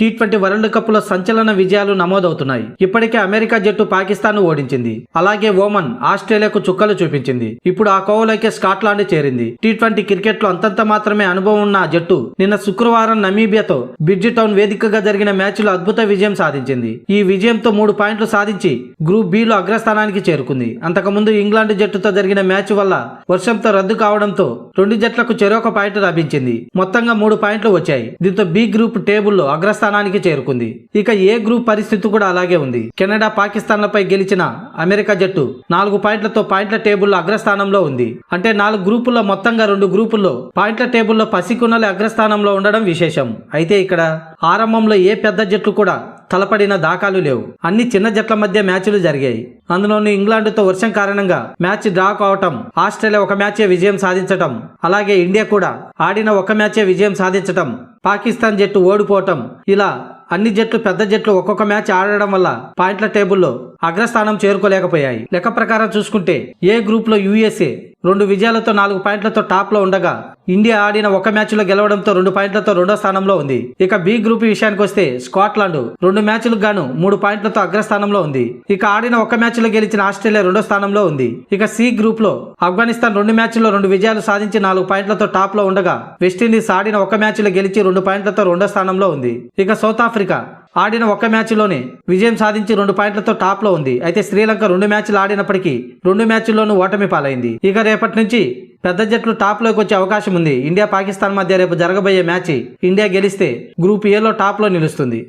T twenty world కప్లో సంచలన విజయాలు నమోదవుతున్నాయి. ఇప్పటికే అమెరికా జట్టు పాకిస్తాన్ ఓడించింది. అలాగే ఓమన్ ఆస్ట్రేలియాకు చుక్కలు చూపించింది. ఇప్పుడు ఆ కోవలోకే స్కాట్లాండ్ చేరింది. టీ ట్వంటీ క్రికెట్లో అంతంత మాత్రమే అనుభవం ఉన్న ఆ జట్టు నిన్న శుక్రవారం నమీబియాతో బిడ్జి టౌన్ వేదికగా జరిగిన మ్యాచ్లో అద్భుత విజయం సాధించింది. ఈ విజయంతో మూడు పాయింట్లు సాధించి గ్రూప్ బి లో అగ్రస్థానానికి చేరుకుంది. అంతకుముందు ఇంగ్లాండ్ జట్టుతో జరిగిన మ్యాచ్ వల్ల వర్షంతో రద్దు కావడంతో రెండు జట్లకు చెరొక పాయింట్ లభించింది. మొత్తంగా మూడు పాయింట్లు వచ్చాయి. దీంతో బి గ్రూప్ టేబుల్లో స్థానానికి చేరుకుంది. ఇక ఏ గ్రూప్ పరిస్థితి కూడా అలాగే ఉంది. కెనడా పాకిస్తాన్లపై గెలిచిన అమెరికా జట్టు నాలుగు పాయింట్లతో పాయింట్ల టేబుల్లో అగ్రస్థానంలో ఉంది. అంటే నాలుగు గ్రూపుల్లో మొత్తంగా రెండు గ్రూపుల్లో పాయింట్ల టేబుల్లో పసికున్నలే అగ్రస్థానంలో ఉండడం విశేషం. అయితే ఇక్కడ ఆరంభంలో ఏ పెద్ద జట్లు కూడా తలపడిన దాఖలు లేవు. అన్ని చిన్న జట్ల మధ్య మ్యాచ్లు జరిగాయి. అందులోనూ ఇంగ్లాండ్తో వర్షం కారణంగా మ్యాచ్ డ్రా కావటం ఆస్ట్రేలియా ఒక మ్యాచే విజయం సాధించటం అలాగే ఇండియా కూడా ఆడిన ఒక మ్యాచే విజయం సాధించటం పాకిస్తాన్ జట్టు ఓడిపోవటం ఇలా అన్ని జట్లు పెద్ద జట్లు ఒక్కొక్క మ్యాచ్ ఆడడం వల్ల పాయింట్ల టేబుల్లో అగ్రస్థానం చేరుకోలేకపోయాయి. లెక్క ప్రకారం చూసుకుంటే ఏ గ్రూప్లో యుఎస్ఏ రెండు విజయాలతో నాలుగు పాయింట్లతో టాప్లో ఉండగా ఇండియా ఆడిన ఒక మ్యాచ్లో గెలవడంతో రెండు పాయింట్లతో రెండో స్థానంలో ఉంది. ఇక బి గ్రూప్ విషయానికి వస్తే స్కాట్లాండ్ రెండు మ్యాచ్లకు గాను మూడు పాయింట్లతో అగ్రస్థానంలో ఉంది. ఇక ఆడిన ఒక మ్యాచ్లో గెలిచిన ఆస్ట్రేలియా రెండో స్థానంలో ఉంది. ఇక సి గ్రూప్లో ఆఫ్ఘనిస్తాన్ రెండు మ్యాచ్ల్లో రెండు విజయాలు సాధించి నాలుగు పాయింట్లతో టాప్లో ఉండగా వెస్టిండీస్ ఆడిన ఒక మ్యాచ్లో గెలిచి రెండు పాయింట్లతో రెండో స్థానంలో ఉంది. ఇక సౌత్ ఆఫ్రికా ఆడిన ఒక్క మ్యాచ్లోనే విజయం సాధించి రెండు పాయింట్లతో టాప్లో ఉంది. అయితే శ్రీలంక రెండు మ్యాచ్లు ఆడినప్పటికీ రెండు మ్యాచ్ల్లోనూ ఓటమి పాలైంది. ఇక రేపటి నుంచి పెద్ద జట్లు టాప్లోకి వచ్చే అవకాశం ఉంది. ఇండియా పాకిస్తాన్ మధ్య రేపు జరగబోయే మ్యాచ్ ఇండియా గెలిస్తే గ్రూప్ ఏలో టాప్లో నిలుస్తుంది.